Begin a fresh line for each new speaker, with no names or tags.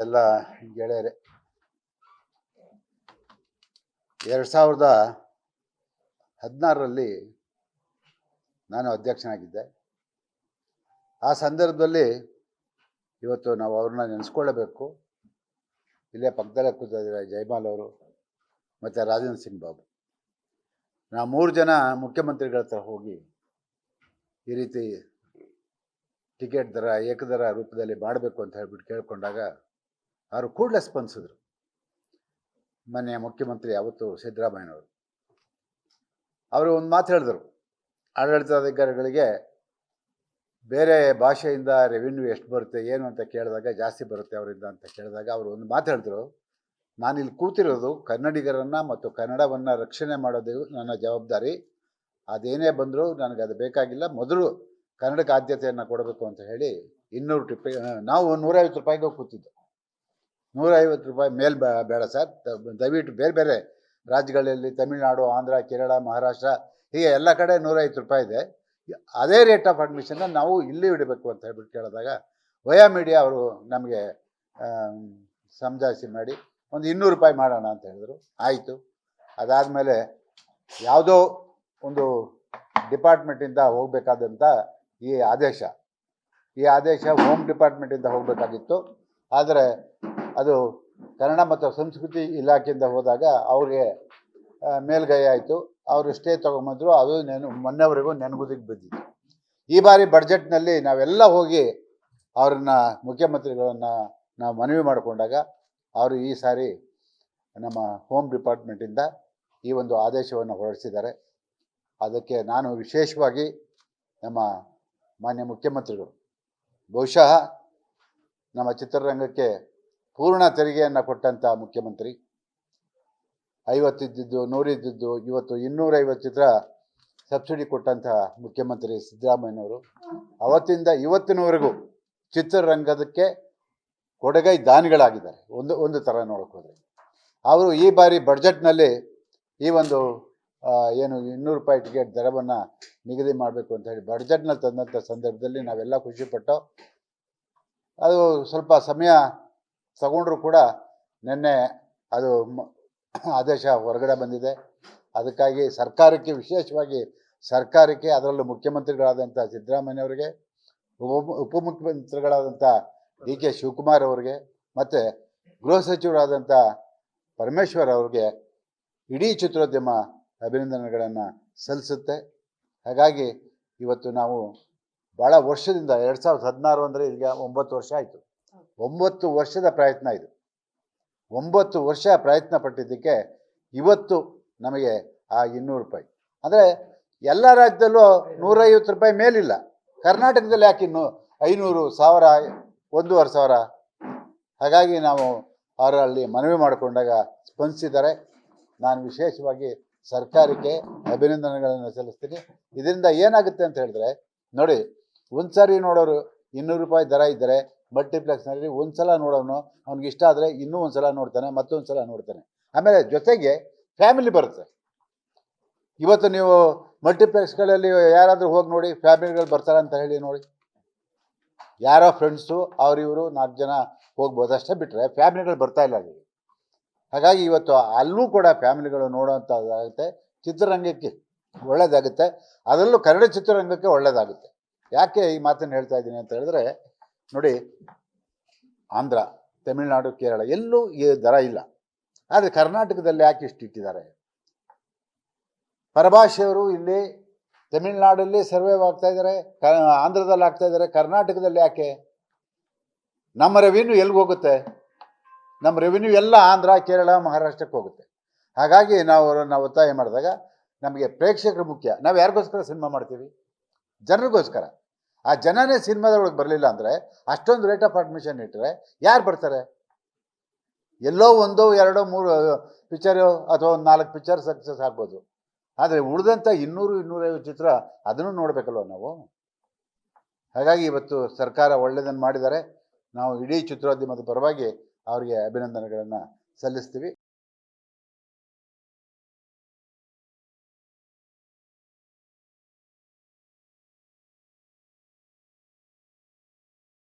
ಎಲ್ಲ ಗೆಳೆಯರೆ. ಎರಡು ಸಾವಿರದ ಹದಿನಾರರಲ್ಲಿ ನಾನು ಅಧ್ಯಕ್ಷನಾಗಿದ್ದೆ. ಆ ಸಂದರ್ಭದಲ್ಲಿ ಇವತ್ತು ನಾವು ಅವ್ರನ್ನ ನೆನೆಸ್ಕೊಳ್ಳಬೇಕು. ಇಲ್ಲೇ ಪಕ್ಕದಲ್ಲೇ ಕೂತಿದ್ದಾರೆ ಜೈಮಾಲ್ ಅವರು ಮತ್ತು ರಾಜೇಂದ್ರ ಸಿಂಗ್ ಬಾಬು. ನಾವು ಮೂರು ಜನ ಮುಖ್ಯಮಂತ್ರಿಗಳ ಹತ್ರ ಹೋಗಿ ಈ ರೀತಿ ಟಿಕೆಟ್ ದರ, ಏಕದರ ರೂಪದಲ್ಲಿ ಮಾಡಬೇಕು ಅಂತ ಹೇಳ್ಬಿಟ್ಟು ಕೇಳ್ಕೊಂಡಾಗ ಅವರು ಕೂಡಲೇ ಸ್ಪಂದಿಸಿದ್ರು. ಮನೆಯ ಮುಖ್ಯಮಂತ್ರಿ ಯಾವತ್ತು ಸಿದ್ದರಾಮಯ್ಯನವರು. ಅವರು ಒಂದು ಮಾತು ಹೇಳಿದರು. ಆಡಳಿತಾಧಿಕಾರಿಗಳಿಗೆ ಬೇರೆ ಭಾಷೆಯಿಂದ ರೆವಿನ್ಯೂ ಎಷ್ಟು ಬರುತ್ತೆ, ಏನು ಅಂತ ಕೇಳಿದಾಗ ಜಾಸ್ತಿ ಬರುತ್ತೆ ಅವರಿಂದ ಅಂತ ಕೇಳಿದಾಗ ಅವರು ಒಂದು ಮಾತು ಹೇಳಿದ್ರು. ನಾನಿಲ್ಲಿ ಕೂತಿರೋದು ಕನ್ನಡಿಗರನ್ನು ಮತ್ತು ಕನ್ನಡವನ್ನು ರಕ್ಷಣೆ ಮಾಡೋದು ನನ್ನ ಜವಾಬ್ದಾರಿ. ಅದೇನೇ ಬಂದರೂ ನನಗೆ ಅದು ಬೇಕಾಗಿಲ್ಲ. ಮೊದಲು ಕನ್ನಡಕ್ಕೆ ಆದ್ಯತೆಯನ್ನು ಕೊಡಬೇಕು ಅಂತ ಹೇಳಿ ಇನ್ನೂರು ಟಿಪ್ಪಿ, ನಾವು ನೂರೈವತ್ತು ರೂಪಾಯಿಗೆ ಕೂತಿದ್ದು. ನೂರೈವತ್ತು ರೂಪಾಯಿ ಮೇಲ್ ಬೇಡ ಸರ್. ದಯವಿಟ್ಟು ಬೇರೆ ಬೇರೆ ರಾಜ್ಯಗಳಲ್ಲಿ ತಮಿಳುನಾಡು, ಆಂಧ್ರ, ಕೇರಳ, ಮಹಾರಾಷ್ಟ್ರ ಹೀಗೆ ಎಲ್ಲ ಕಡೆ ನೂರೈವತ್ತು ರೂಪಾಯಿ ಇದೆ. ಅದೇ ರೇಟ್ ಆಫ್ ಅಡ್ಮಿಷನ್ನ ನಾವು ಇಲ್ಲಿ ಇಡಬೇಕು ಅಂತ ಹೇಳ್ಬಿಟ್ಟು ಕೇಳಿದಾಗ ವಯಾ ಮೀಡಿಯಾ ಅವರು ನಮಗೆ ಸಮಜಾಯಿಸಿ ಮಾಡಿ ಒಂದು ಇನ್ನೂರು ರೂಪಾಯಿ ಮಾಡೋಣ ಅಂತ ಹೇಳಿದ್ರು. ಆಯಿತು. ಅದಾದಮೇಲೆ ಯಾವುದೋ ಒಂದು ಡಿಪಾರ್ಟ್ಮೆಂಟಿಂದ ಹೋಗಬೇಕಾದಂಥ ಈ ಆದೇಶ. ಈ ಆದೇಶ ಹೋಮ್ ಡಿಪಾರ್ಟ್ಮೆಂಟಿಂದ ಹೋಗಬೇಕಾಗಿತ್ತು. ಆದರೆ ಅದು ಕನ್ನಡ ಮತ್ತು ಸಂಸ್ಕೃತಿ ಇಲಾಖೆಯಿಂದ ಹೋದಾಗ ಅವ್ರಿಗೆ ಮೇಲ್ಗೈ ಆಯಿತು. ಅವರು ಸ್ಟೇ ತೊಗೊಂಬಂದರು. ಅದು ನೆನ, ಮೊನ್ನೆವರೆಗೂ ನೆನಗುದಿಗೆ ಬಿದ್ದಿತ್ತು. ಈ ಬಾರಿ ಬಡ್ಜೆಟ್ನಲ್ಲಿ ನಾವೆಲ್ಲ ಹೋಗಿ ಅವ್ರನ್ನ, ಮುಖ್ಯಮಂತ್ರಿಗಳನ್ನು ನಾವು ಮನವಿ ಮಾಡಿಕೊಂಡಾಗ ಅವರು ಈ ಸಾರಿ ನಮ್ಮ ಹೋಮ್ ಡಿಪಾರ್ಟ್ಮೆಂಟಿಂದ ಈ ಒಂದು ಆದೇಶವನ್ನು ಹೊರಡಿಸಿದ್ದಾರೆ. ಅದಕ್ಕೆ ನಾನು ವಿಶೇಷವಾಗಿ ನಮ್ಮ ಮಾನ್ಯ ಮುಖ್ಯಮಂತ್ರಿಗಳು, ಬಹುಶಃ ನಮ್ಮ ಚಿತ್ರರಂಗಕ್ಕೆ ಪೂರ್ಣ ತೆರಿಗೆಯನ್ನು ಕೊಟ್ಟಂಥ ಮುಖ್ಯಮಂತ್ರಿ. ಐವತ್ತಿದ್ದು ನೂರಿದ್ದಿದ್ದು, ಇವತ್ತು ಇನ್ನೂರೈವತ್ತು ಚಿತ್ರ ಸಬ್ಸಿಡಿ ಕೊಟ್ಟಂತಹ ಮುಖ್ಯಮಂತ್ರಿ ಸಿದ್ದರಾಮಯ್ಯನವರು. ಅವತ್ತಿಂದ ಇವತ್ತಿನವರೆಗೂ ಚಿತ್ರರಂಗದಕ್ಕೆ ಕೊಡುಗೈ ದಾನಿಗಳಾಗಿದ್ದಾರೆ. ಒಂದು ಒಂದು ಥರ ನೋಡೋಕ್ಕೋದ್ರೆ ಅವರು ಈ ಬಾರಿ ಬಡ್ಜೆಟ್ನಲ್ಲಿ ಈ ಒಂದು ಏನು ಇನ್ನೂರು ರೂಪಾಯಿ ಟಿಕೆಟ್ ದರವನ್ನು ನಿಗದಿ ಮಾಡಬೇಕು ಅಂತ ಹೇಳಿ ಬಡ್ಜೆಟ್ನಲ್ಲಿ ತಂದಂಥ ಸಂದರ್ಭದಲ್ಲಿ ನಾವೆಲ್ಲ ಖುಷಿಪಟ್ಟು ಅದು ಸ್ವಲ್ಪ ಸಮಯ ತಗೊಂಡ್ರು ಕೂಡ ನಿನ್ನೆ ಅದು ಆದೇಶ ಹೊರಗಡೆ ಬಂದಿದೆ. ಅದಕ್ಕಾಗಿ ಸರ್ಕಾರಕ್ಕೆ, ವಿಶೇಷವಾಗಿ ಸರ್ಕಾರಕ್ಕೆ, ಅದರಲ್ಲೂ ಮುಖ್ಯಮಂತ್ರಿಗಳಾದಂಥ ಸಿದ್ದರಾಮಯ್ಯವರಿಗೆ ಉಪ, ಉಪಮುಖ್ಯಮಂತ್ರಿಗಳಾದಂಥ ಡಿ ಕೆ ಶಿವಕುಮಾರ್ ಅವರಿಗೆ, ಮತ್ತು ಗೃಹ ಸಚಿವರಾದಂಥ ಪರಮೇಶ್ವರ್ ಅವ್ರಿಗೆ ಇಡೀ ಚಿತ್ರೋದ್ಯಮ ಅಭಿನಂದನೆಗಳನ್ನು ಸಲ್ಲಿಸುತ್ತೆ. ಹಾಗಾಗಿ ಇವತ್ತು ನಾವು ಭಾಳ ವರ್ಷದಿಂದ, ಎರಡು ಸಾವಿರದ ಹದಿನಾರು ಅಂದರೆ ಈಗ ಒಂಬತ್ತು ವರ್ಷ ಆಯಿತು. ಒಂಬತ್ತು ವರ್ಷದ ಪ್ರಯತ್ನ ಇದು. ಒಂಬತ್ತು ವರ್ಷ ಪ್ರಯತ್ನ ಪಟ್ಟಿದ್ದಕ್ಕೆ ಇವತ್ತು ನಮಗೆ ಆ ಇನ್ನೂರು ರೂಪಾಯಿ. ಅಂದರೆ ಎಲ್ಲ ರಾಜ್ಯದಲ್ಲೂ ನೂರೈವತ್ತು ರೂಪಾಯಿ ಮೇಲಿಲ್ಲ. ಕರ್ನಾಟಕದಲ್ಲಿ ಯಾಕೆ ಇನ್ನು ಐನೂರು ಸಾವಿರ, ಒಂದೂವರೆ ಸಾವಿರ? ಹಾಗಾಗಿ ನಾವು ಅವರಲ್ಲಿ ಮನವಿ ಮಾಡಿಕೊಂಡಾಗ ಸ್ಪಂದಿಸಿದ್ದಾರೆ. ನಾನು ವಿಶೇಷವಾಗಿ ಸರ್ಕಾರಕ್ಕೆ ಅಭಿನಂದನೆಗಳನ್ನು ಸಲ್ಲಿಸ್ತೀನಿ. ಇದರಿಂದ ಏನಾಗುತ್ತೆ ಅಂತ ಹೇಳಿದ್ರೆ, ನೋಡಿ ಒಂದು ಸಾರಿ ನೋಡೋರು ಇನ್ನೂರು ರೂಪಾಯಿ ದರ ಇದ್ದರೆ ಮಲ್ಟಿಪ್ಲೆಕ್ಸ್ನಲ್ಲಿ ಒಂದು ಸಲ ನೋಡೋನು, ಅವ್ನಿಗೆ ಇಷ್ಟ ಆದರೆ ಇನ್ನೂ ಒಂದು ಸಲ ನೋಡ್ತಾನೆ ಮತ್ತೊಂದು ಸಲ ನೋಡ್ತಾನೆ. ಆಮೇಲೆ ಜೊತೆಗೆ ಫ್ಯಾಮಿಲಿ ಬರುತ್ತೆ. ಇವತ್ತು ನೀವು ಮಲ್ಟಿಪ್ಲೆಕ್ಸ್ಗಳಲ್ಲಿ ಯಾರಾದರೂ ಹೋಗಿ ನೋಡಿ, ಫ್ಯಾಮಿಲಿಗಳು ಬರ್ತಾರೆ ಅಂತ ಹೇಳಿ ನೋಡಿ. ಯಾರೋ ಫ್ರೆಂಡ್ಸು ಇವರು ನಾಲ್ಕು ಜನ ಹೋಗ್ಬೋದು. ಅಷ್ಟೇ ಬಿಟ್ಟರೆ ಫ್ಯಾಮಿಲಿಗಳು ಬರ್ತಾ ಇಲ್ಲ ಅಲ್ಲಿ. ಹಾಗಾಗಿ ಇವತ್ತು ಅಲ್ಲೂ ಕೂಡ ಫ್ಯಾಮಿಲಿಗಳು ನೋಡೋವಂಥದ್ದಾಗುತ್ತೆ ಚಿತ್ರರಂಗಕ್ಕೆ ಒಳ್ಳೆಯದಾಗುತ್ತೆ ಅದರಲ್ಲೂ ಕನ್ನಡ ಚಿತ್ರರಂಗಕ್ಕೆ ಒಳ್ಳೆಯದಾಗುತ್ತೆ ಯಾಕೆ ಈ ಮಾತನ್ನು ಹೇಳ್ತಾ ಇದ್ದೀನಿ ಅಂತ ಹೇಳಿದ್ರೆ ನೋಡಿ, ಆಂಧ್ರ, ತಮಿಳುನಾಡು, ಕೇರಳ ಎಲ್ಲೂ ಈ ದರ ಇಲ್ಲ. ಆದರೆ ಕರ್ನಾಟಕದಲ್ಲಿ ಯಾಕೆ ಇಷ್ಟು ಇಟ್ಟಿದ್ದಾರೆ? ಪರಭಾಷೆಯವರು ಇಲ್ಲಿ ತಮಿಳುನಾಡಲ್ಲಿ ಸರ್ವೈವ್ ಆಗ್ತಾ ಇದ್ದಾರೆ, ಕ, ಆಂಧ್ರದಲ್ಲಿ ಆಗ್ತಾ ಇದ್ದಾರೆ, ಕರ್ನಾಟಕದಲ್ಲಿ ಯಾಕೆ? ನಮ್ಮ ರೆವಿನ್ಯೂ ಎಲ್ಲಿಗೆ ಹೋಗುತ್ತೆ? ನಮ್ಮ ರೆವಿನ್ಯೂ ಎಲ್ಲ ಆಂಧ್ರ, ಕೇರಳ, ಮಹಾರಾಷ್ಟ್ರಕ್ಕೆ ಹೋಗುತ್ತೆ. ಹಾಗಾಗಿ ನಾವು ನಾವು ಒತ್ತಾಯ ಮಾಡಿದಾಗ ನಮಗೆ ಪ್ರೇಕ್ಷಕರು ಮುಖ್ಯ. ನಾವು ಯಾರಿಗೋಸ್ಕರ ಸಿನಿಮಾ ಮಾಡ್ತೀವಿ? ಜನರಿಗೋಸ್ಕರ. ಆ ಜನನೇ ಸಿನಿಮಾದೊಳಗೆ ಬರಲಿಲ್ಲ ಅಂದರೆ ಅಷ್ಟೊಂದು ರೇಟ್ ಆಫ್ ಅಡ್ಮಿಷನ್ ಇಟ್ಟರೆ ಯಾರು ಬರ್ತಾರೆ? ಎಲ್ಲೋ ಒಂದೋ ಎರಡೋ ಮೂರು ಪಿಕ್ಚರು ಅಥವಾ ಒಂದು ನಾಲ್ಕು ಪಿಕ್ಚರ್ ಸಕ್ಸಸ್ ಆಗ್ಬೋದು. ಆದರೆ ಉಳಿದಂಥ ಇನ್ನೂರು ಇನ್ನೂರೈವತ್ತು ಚಿತ್ರ ಅದನ್ನು ನೋಡಬೇಕಲ್ವ ನಾವು? ಹಾಗಾಗಿ ಇವತ್ತು ಸರ್ಕಾರ ಒಳ್ಳೆಯದನ್ನು ಮಾಡಿದ್ದಾರೆ. ನಾವು ಇಡೀ ಚಿತ್ರೋದ್ಯಮದ ಪರವಾಗಿ ಅವರಿಗೆ ಅಭಿನಂದನೆಗಳನ್ನು ಸಲ್ಲಿಸ್ತೀವಿ.